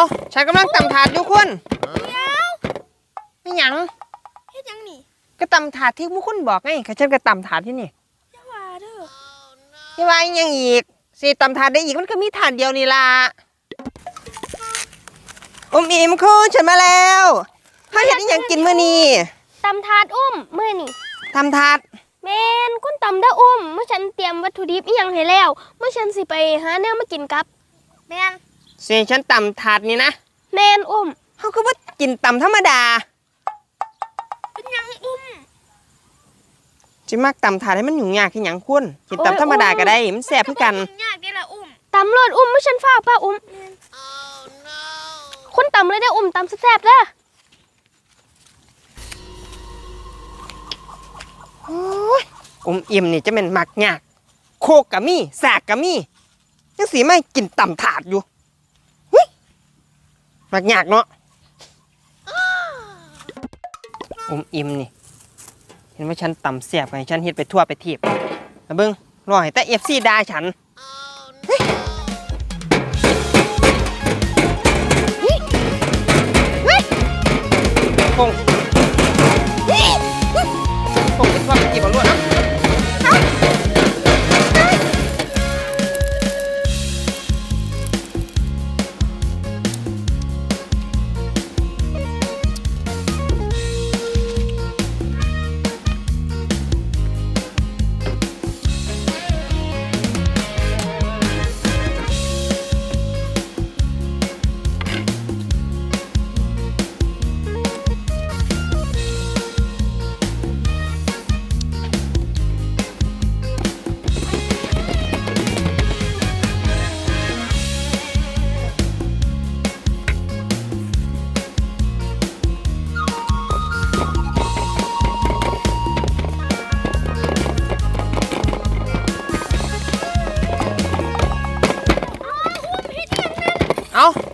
เอาฉันกำลังตำถาดอยู่คุณไม่หยังเฮ็ดหยังนี่ก็ตำถาดที่มุคุณบอกไงข้าฉันก็ตำถาดที่นี่อย่าว่าเด้อยังว่าอีกหยังอีกสิตำถาดได้อีกมันก็มีถาดเดียวนี่ล่ะอมอิมคุณฉันมาแล้วเฮาเฮ็ดอีหยังกินมื้อนี้ตำถาดอุ้มมื้อนี่ทำถาดแม่นคุณตำเด้ออุ้มเมื่อฉันเตรียมวัตถุดิบอีหยังให้แล้ว เมื่อฉันสิไปหาแนวมากินกับแม่น สิฉันตำถาดนี่นะแม่นอุ้มเฮาก็บ่กินตำธรรมดาเป็นหยังอุ้มสิมักตำถาดให้มันยุ่งยากคือหยังคุณกินตำธรรมดาก็ได้มันแซ่บคือกันยากเด้อล่ะอุ้มตำรวดอุ้มเมื่อฉันฟ้าป้าอุ้มคุณตำเลยได้ออุ้มตำแซ่บๆเด้อโอ้ยอมอิ่มนี่จะเป็นมักยาก โคกกะมีสากกะมียังสีไม่กินต่ำถาดอยู่เฮ้ย มักยากเนาะอมอิ่มนี่ เห็นว่าฉันต่ำเสียบไงฉันเฮ็ดไปทั่วไปทีบแล้วเบิ้งรอให้แต่เอฟซีด่าฉันเฮ้ยเฮ้ยเฮ้ยคงผมคิดว่าเป็นกี่บอลลูนน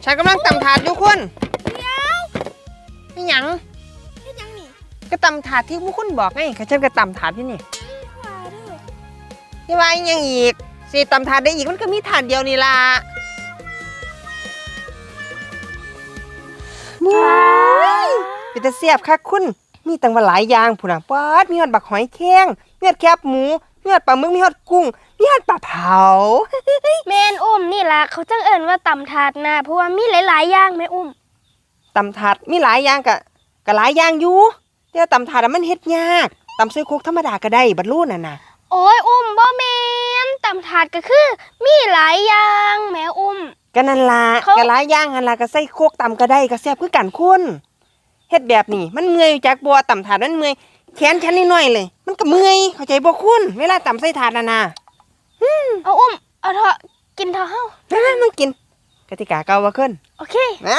ฉันกำลังตำถาดอยู่คุณไม่หยังเฮ็ดหยังนี่ก็ตำถาดที่มุคุณบอกไงข้าฉันก็ตำถาดที่นี่อย่าว่าเด้อยังว่าอีกหยังอีกสิตำถาดได้อีกมันก็มีถาดเดียวนี่ล่ะมุ้ยเป็นตาเสียบค่ะคุณ มีตั้งว่าหลายอย่างพุ่นน่ะป๊าดมีฮอดบักหอยแข้งมีฮอดแคบหมู มีฮอดปลาหมึกมีฮอดกุ้งมีฮอดปลาเผาแม่นอุ้มนี่ล่ะเขาจังเอิ้นว่าตำถาดนะเพราะว่ามีหลายๆอย่างแม่อุ้มตำถาดมีหลายอย่างกะกะหลายอย่างอยู่แต่ว่าตำถาดอะมันเฮ็ดยากตำใส่โครกธรรมดาก็ได้บัดรู้น่ะนะโอ้ยอุ้มบ่แม่นตำถาดก็คือ มีหลายอย่างแม่อุ้ม ก็นั่นล่ะเขา กะหลายอย่างหั่นล่ะก็ใส่โครกตำก็ได้ก็แซ่บคือกันคุณเฮ็ดแบบนี้มันเมื่อยอยู่จากบัวตำถาดมันเมื่อย แขนฉันนิดหน่อยเลย มันก็เมื่อยเข้าใจบ่คุณเวลาตำใส่ถาดน่ะนะเอาอุ้มเอาเถอะกินเถอะเฮานั่นๆมันกิน กติกาเก่าบ่ขึ้นโอเค นะ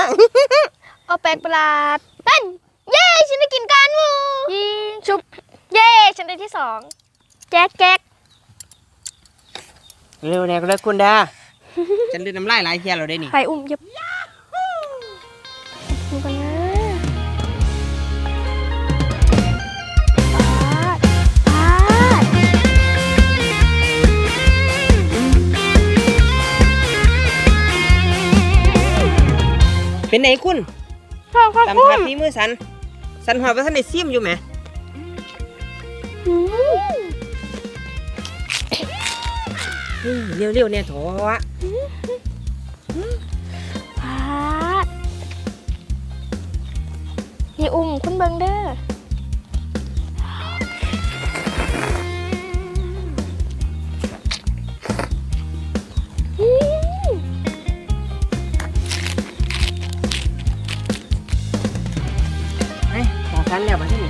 เอาแปลกประหลาดเต้นเย้ฉันได้กินกันวูยิงชุบเย้ฉันได้ที่สองแจ๊กแจ๊กเร็วแน่ก็เลยคุณดาฉันลืมน้ำลายหลายเที่ยแล้วได้นี่ไปอุ้มเยับ เป็นไหนคุณพ่อพ่อตำอุ้ถาดมฝีมือสัน สันหอดว่าท่านได้ซิมอยู่ไหมอืมเร็วๆเนี่ยโถวะปาดนี่อุ้มคุณเบิงเด้ออื ฮ้ยขอ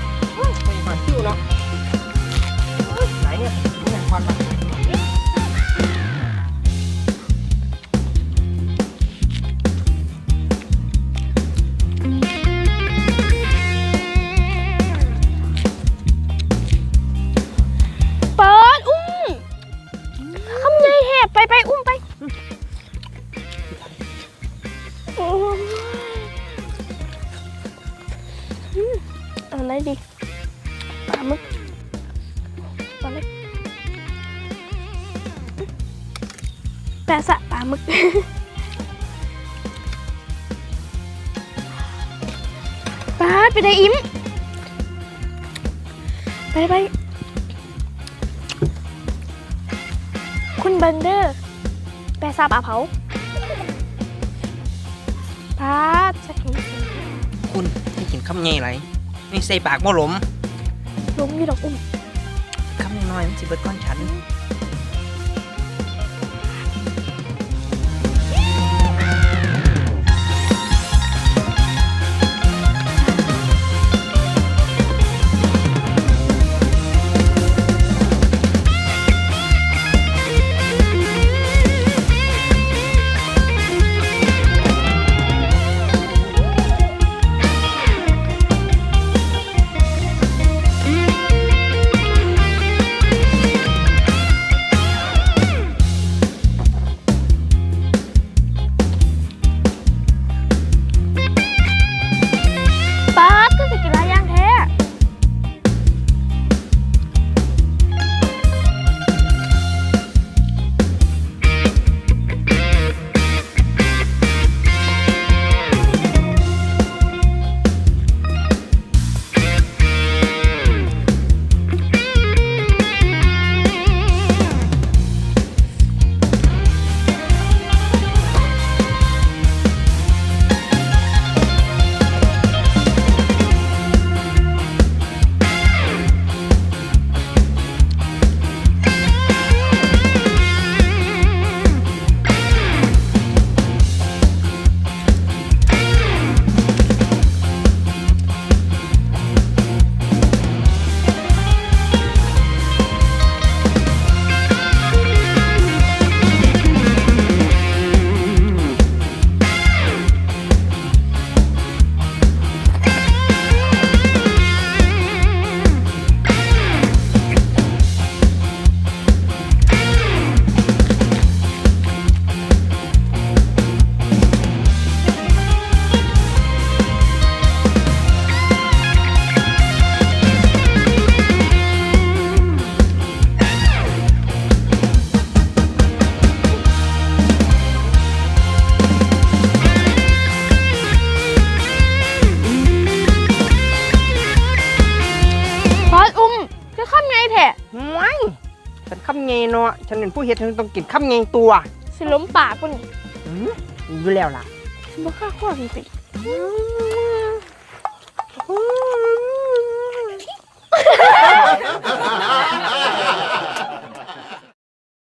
แต่สะปลาหมึก ปลาไปได้อิ่มไปไปคุณเบนเดอร์แปซาปลาเผาปลาสักิดคุณไห้กินข้าวไงไรนี่ใส่ปากบ่หลมหลมอยู่ดอกอุ้มข้าวน้อยมันสิเบิดก้อนฉัน เนาะฉันเป็นผู้เฮ็ดฉันต้องกินคำใหญ่ตัวสิล้มปากปุ่นอืมอยู่แล้วล่ะฉันบ่กล้าข้อจริงๆ